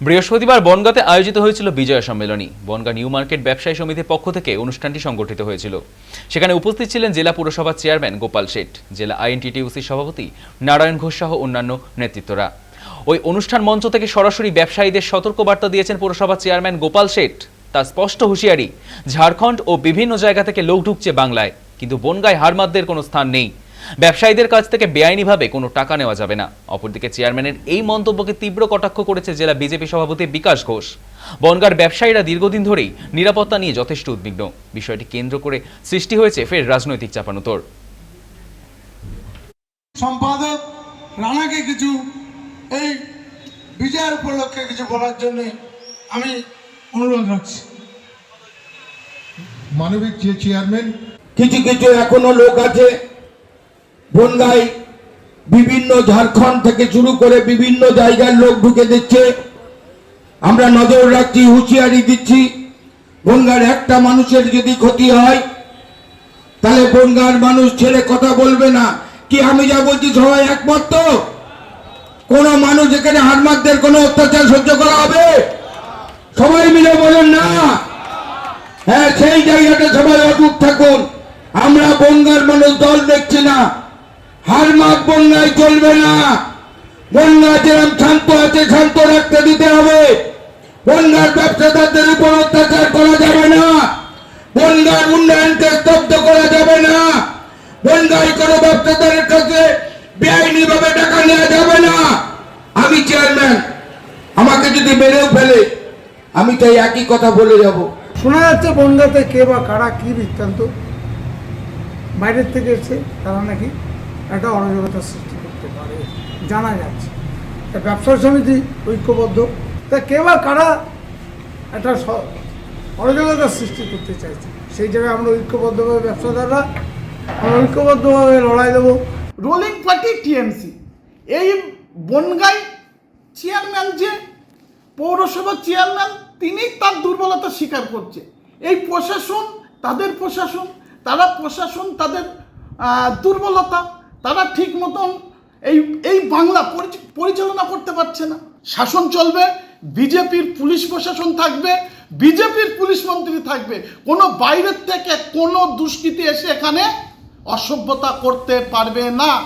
বৃহস্পতিবার বনগাঁতে আয়োজিত হয়েছিল বিজয় সম্মেলনী। বনগাঁ নিউ মার্কেট ব্যবসায়ী সমিতির পক্ষ থেকে অনুষ্ঠানটি সংগঠিত হয়েছিল। সেখানে উপস্থিত ছিলেন জেলা পুরসভার চেয়ারম্যান গোপাল শেঠ, জেলা আইএনটিটিউসির সভাপতি নারায়ণ ঘোষ সহ অন্যান্য নেতৃত্বরা। ওই অনুষ্ঠান মঞ্চ থেকে সরাসরি ব্যবসায়ীদের সতর্কবার্তা দিয়েছেন পুরসভার চেয়ারম্যান গোপাল শেঠ। তার স্পষ্ট হুঁশিয়ারি, ঝাড়খণ্ড ও বিভিন্ন জায়গা থেকে লোক ঢুকছে বাংলায়, কিন্তু বনগাঁয় হারমাদদের কোনো স্থান নেই। ব্যবসায়ীদের কাছ থেকে বেআইনিভাবে কোনো টাকা নেওয়া যাবে না। অপরদিকে চেয়ারম্যানের এই মন্তব্যকে তীব্র কটাক্ষ করেছে জেলা বিজেপি সভাপতি বিকাশ ঘোষ। বনগাঁর ব্যবসায়ীরা দীর্ঘদিন ধরেই নিরাপত্তা নিয়ে যথেষ্ট উদ্বিগ্ন। বিষয়টি কেন্দ্র করে সৃষ্টি হয়েছে ফের রাজনৈতিক চাপানুতর সম্পাদক রানাকে কিছু এই বিজয়ের উপলক্ষে কিছু বলার জন্য আমি অনুরোধ রাখছি। মানবিক যে চেয়ারম্যান কিছু কিছু এখনও লোক আছে বনগাই বিভিন্ন ঝাড়খণ্ড থেকে শুরু করে বিভিন্ন জায়গার লোক ঢুকে দিচ্ছে। আমরা নজর রাখছি, হুঁশিয়ারি দিচ্ছি। বনগার একটা মানুষের যদি ক্ষতি হয়, তাহলে বনগার মানুষ ছেড়ে কথা বলবে না। কি আমি যা বলছি সবাই একমত তো? কোন মানুষ এখানে হারমাদদের কোনো অত্যাচার সহ্য করা হবে? সবাই মিলে বলেন না। হ্যাঁ সেই জায়গাটা সবাই অটুট থাকুন। আমরা বনগার মানুষ দল দেখছি না। বন্যায় চলবে না। বন্যা যেরকম শান্ত আছে শান্ত রাখতে দিতে হবে। বন্যার ব্যবসাদারদের উপর অত্যাচার করা যাবে না। বন্যার উন্নয়নকে স্তব্ধ করা যাবে না। বন্যায় কোনো ব্যবসাদারের কাছে বেআইনি ভাবে টাকা নেওয়া যাবে না। আমি চেয়ারম্যান, আমাকে যদি মেরেও ফেলে, আমি তাই একই কথা বলে যাব। শোনা যাচ্ছে বনগাতে কে বা কারা কি বৃত্তান্ত? বাইরের থেকে এসে তারা নাকি? একটা অরাজকতা সৃষ্টি করতে পারে, জানা যাচ্ছে। তা ব্যবসা সমিতি ঐক্যবদ্ধ। তা কে বা কারা একটা স- সৃষ্টি করতে চাইছে, সেই জায়গায় আমরা ঐক্যবদ্ধভাবে ব্যবসাদাররা, আমরা ঐক্যবদ্ধভাবে লড়াই দেবো। Ruling party TMC. এই বনগাই চেয়ারম্যান যে পৌরসভার চেয়ারম্যান, তিনি তার দুর্বলতা স্বীকার করছে। এই প্রশাসন, তাদের প্রশাসন, তারা প্রশাসন, তাদের দুর্বলতা তারা ঠিক মতন এই এই বাংলা পরিচ- পরিচালনা করতে পারছে না। শাসন চলবে, বিজেপির পুলিশ প্রশাসন থাকবে, বিজেপির পুলিশ মন্ত্রী থাকবে। কোনো বাইরের থেকে কোনো দুষ্কৃতি এসে এখানে অসভ্যতা করতে পারবে না।